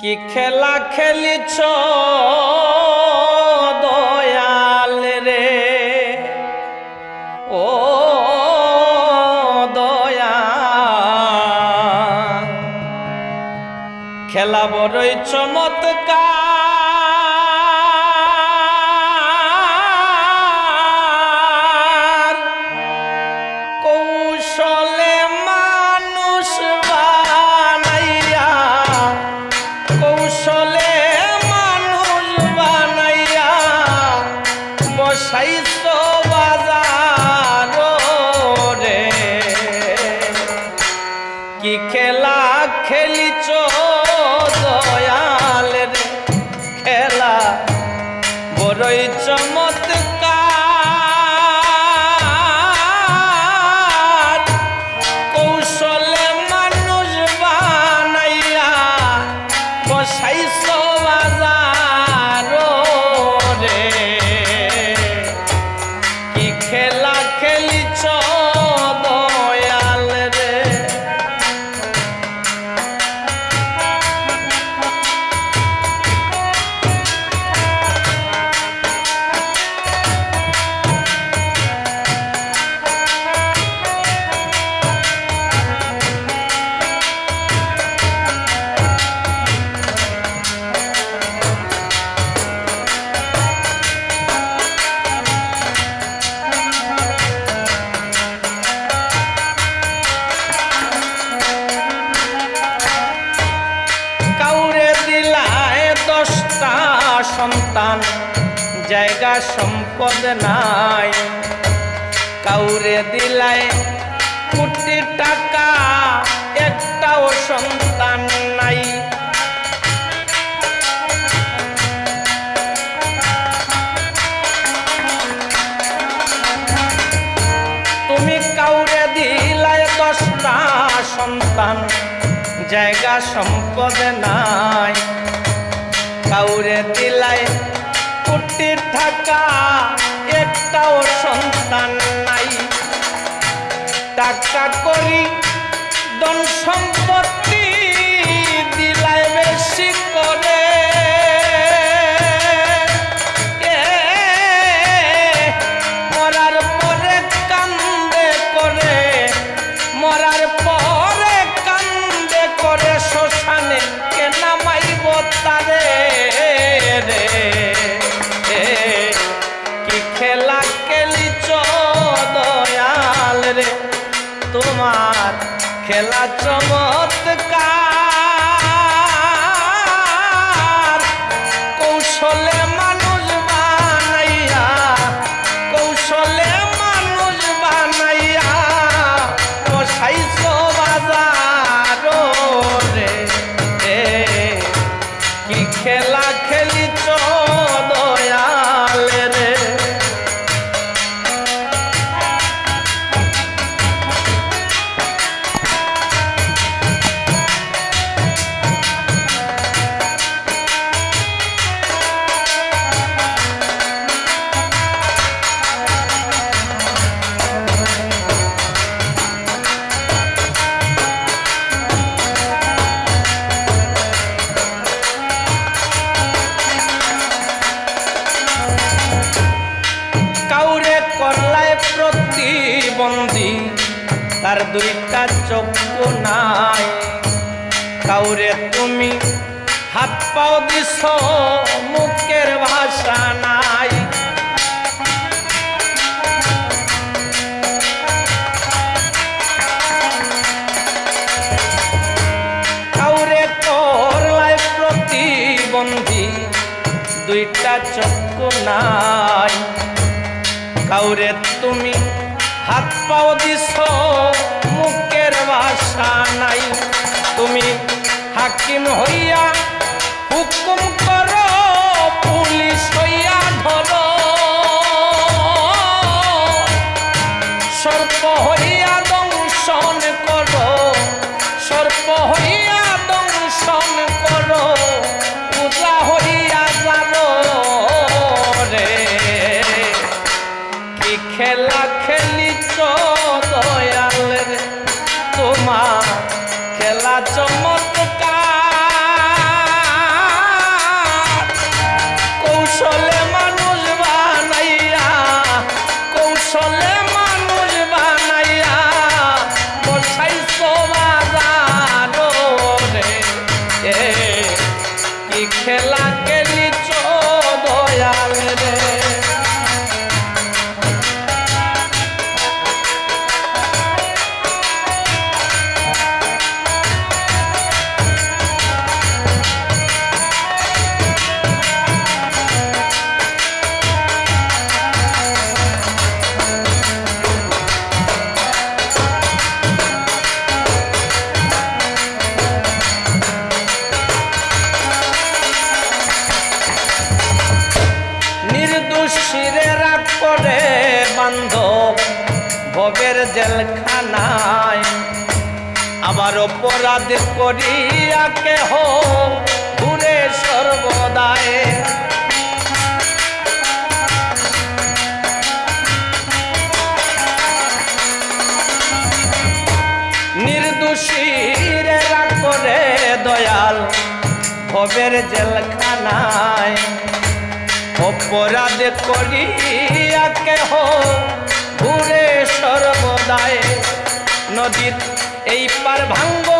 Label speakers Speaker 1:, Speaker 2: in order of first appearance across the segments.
Speaker 1: কি খেলা খেলিছ দয়াল রে? ও দয়া খেলা বড়ই চমৎকার নাই। কাউরে দিলায় কোটি টাকা, একটাও সন্তান নাই। তুমি কাউরে দিলায় দশটা সন্তান, জায়গা সম্পদ নাই। কাউরে দিলায় কোটি টাকা একটাও সন্তান নাই। টাকা করি দন সম্পত্তি খেলা চমৎকার। দুইটা চক্ষু নাই। কাউরে তুমি হাত পাও দিছ, মুখের ভাষা নাই। দুইটা চক্ষু নাই। কাউরে তুমি হাত পাও দিছ হাকিম হইয়া, হুকুম করো, পুলিশ হইয়া ধরো। সর্প হইয়া দংশন করো, সর্প হইয়া দংশন করো পূজা হইয়া জানো রে। কি খেলা খেলিছ দয়াল রে তোমার খেলা চমৎকার খেলা খেলিছ দয়াল রে জেলখানায় আবার অপরাধ করিয়া কেহ ঘুরে সর্বদায়। নির্দোষীরে করে দয়াল ভবের জেলখানায়। অপরাধ করিয়া কেহ নদীর এই পার ভাঙ্গ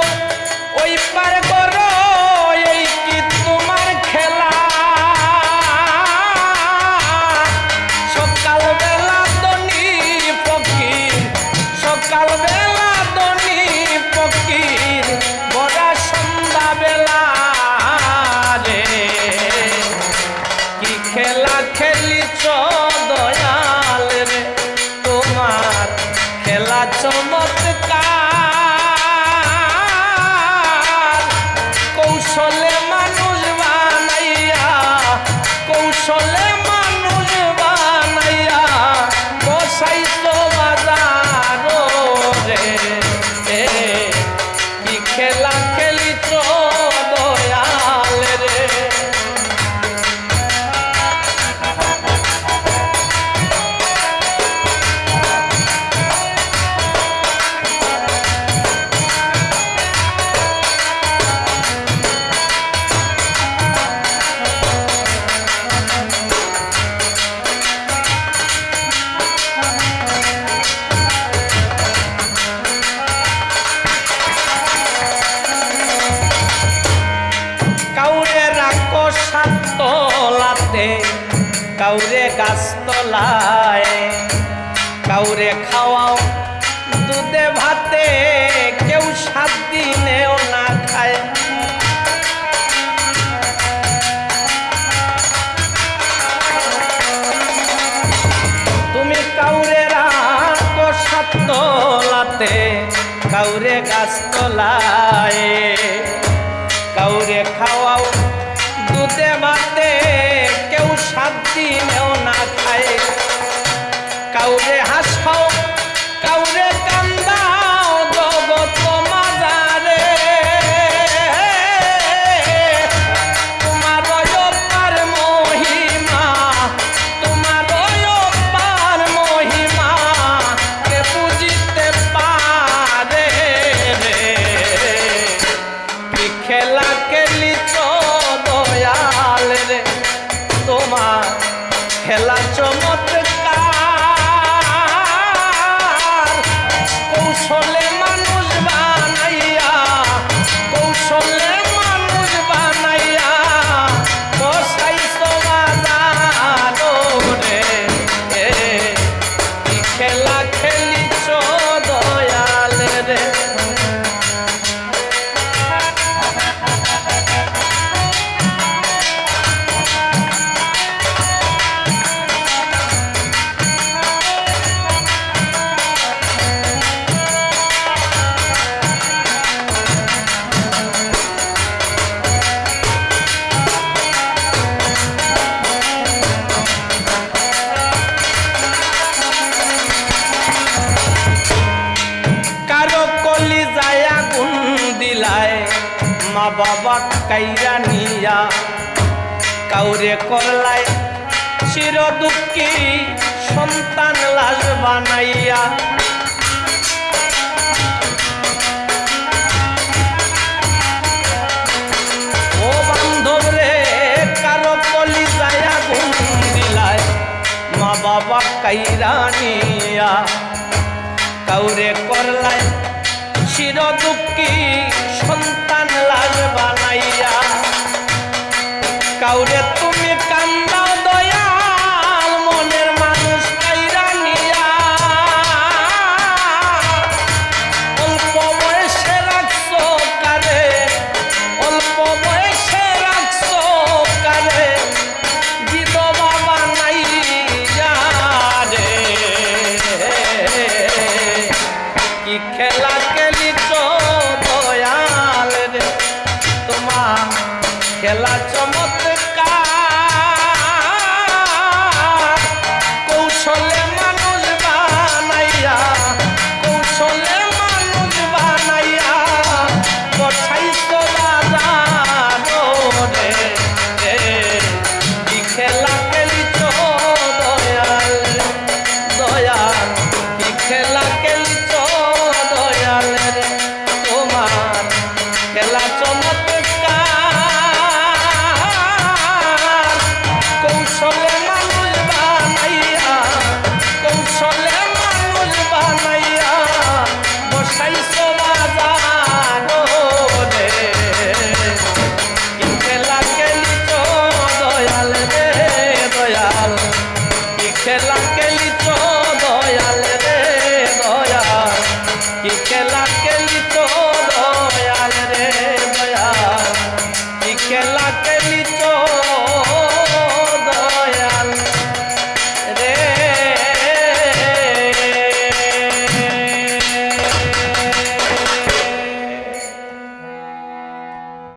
Speaker 1: গাছতলায় কাউরে খাওয়াও, দুধে ভাতে কেউ সাত দিনেও না খায়। তুমি কাউরে রাখো সাতলাতে কাউরে গাছতলায়, কাউরে খাওয়াও কাইরা নিয়া, কাউরে করলায় চির দুঃখী সন্তান লাশ বানাইয়া। ও বান্ধব রে, কারও কলি যায়া গুন দিলায়, মা বাবা কাইরা চির দুঃখী সন্তান কাউরে